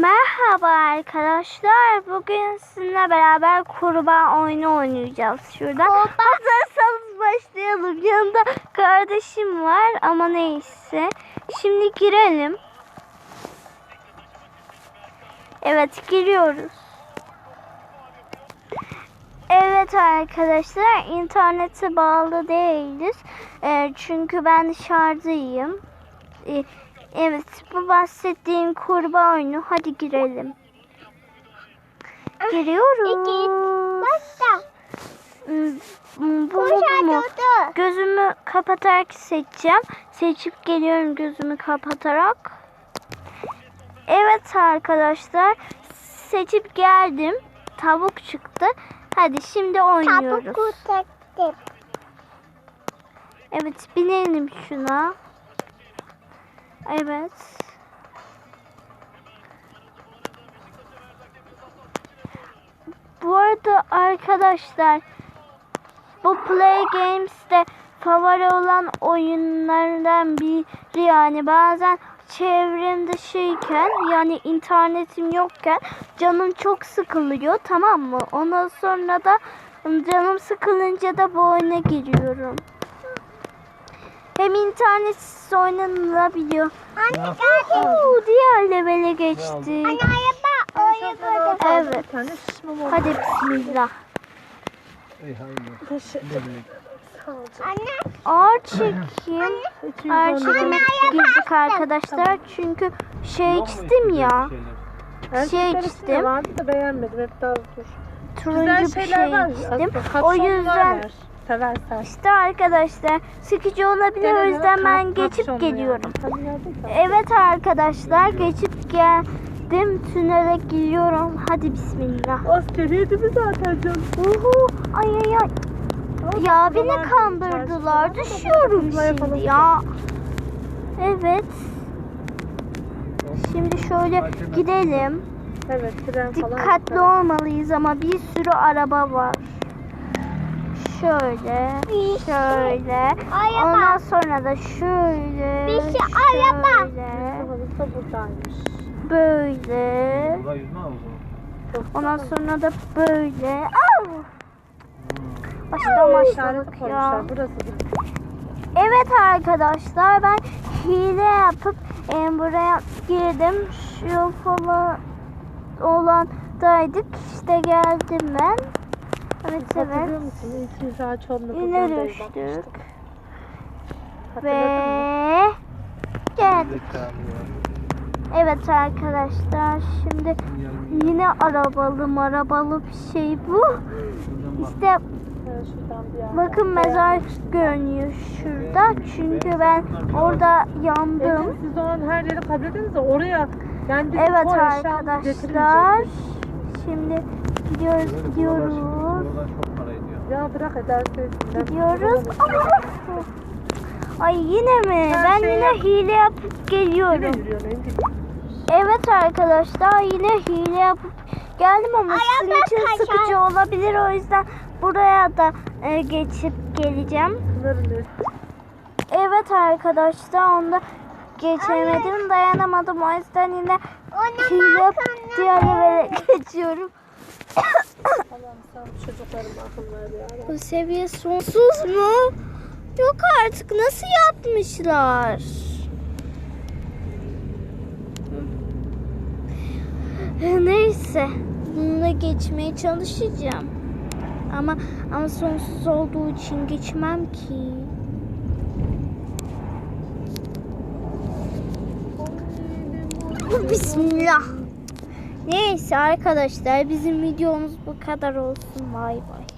Merhaba arkadaşlar. Bugün sizinle beraber kurbağa oyunu oynayacağız şuradan. Hazırsanız başlayalım. Yanında kardeşim var ama neyse. Şimdi girelim. Evet giriyoruz. Evet arkadaşlar internete bağlı değiliz. Ee, çünkü ben dışarıdayım. Ee, evet bu bahsettiğim kurbağa oyunu. Hadi girelim. Giriyoruz. Başla. Hmm, Bu, bu, Koş bu mu? Gözümü kapatarak seçeceğim. Seçip geliyorum gözümü kapatarak. Evet arkadaşlar. Seçip geldim. Tavuk çıktı. Hadi şimdi oynuyoruz. Taktım. Evet binelim şuna. Evet. Bu arada arkadaşlar bu Play Games'te favori olan oyunlardan biri yani bazen çevrim dışıyken yani internetim yokken canım çok sıkılıyor tamam mı? Ondan sonra da canım sıkılınca da bu oyuna giriyorum. Hem internetsiz oynanılabiliyor. Anne geldi. Oo, diğer levele geçtik. Anne araba gördüm. Evet. Hadi bismillah. Ey hayır. Taşı. Sağ ol canım. Anne. Ağır çekim. Ağır 210 çekime girdik arkadaşlar. Çünkü şey içtim ya. şey içinde vardı da beğenmedim. Hep daha dur. Turuncu bir şey aslında. O yüzden. Seversen. işte arkadaşlar sıkıcı olabilir o yüzden ben geçip geliyorum. Evet arkadaşlar geçip geldim. Tünele giriyorum. Hadi bismillah. Askeriydi mi zaten canım? Uhu, ay ay ay. Ya beni kandırdılar. Düşüyorum şimdi ya. Evet. Şimdi şöyle gidelim. Evet tren falan. Dikkatli olmalıyız ama bir sürü araba var. Şöyle, şöyle. Araba. Ondan sonra da şöyle, Bir şey araba. şöyle, Havalısı buradaymış. böyle. Buraya yüzme havuzu. Ondan sonra da böyle. Au! Baştan İşaret başladık ya. Burası. Evet arkadaşlar ben hile yapıp e, buraya girdim. Şu falan olandaydık. İşte geldim ben. Evet Hatırlıyor evet. musun? Yüz ağaç olmadı. Yine düştük. Ve geldik. Evet arkadaşlar şimdi yine arabalı marabalı bir şey bu. İşte bakın mezar görünüyor şurada. Çünkü ben orada yandım. Evet, siz o an her yeri kabul ediniz de oraya yani Evet arkadaşlar. Şimdi gidiyoruz gidiyoruz. Buralar çok para ediyor. Ya bırak ederse. Ben- Gidiyoruz. Ah! Ay yine mi? Her Ben şey yine yap- hile yapıp geliyorum. Evet arkadaşlar yine hile yapıp geldim ama sizin için kaçar. sıkıcı olabilir. O yüzden buraya da e, geçip geleceğim. Evet arkadaşlar onda geçemedim dayanamadım. O yüzden yine hile yapıp diğer levele geçiyorum. Allah'ım sen bu çocuklarıma akıl ver ya. Bu seviye sonsuz mu? Yok artık nasıl yapmışlar? Neyse. Bununla geçmeye çalışacağım. Ama ama sonsuz olduğu için geçmem ki. Bismillah. Neyse arkadaşlar bizim videomuz bu kadar olsun. Bay bay.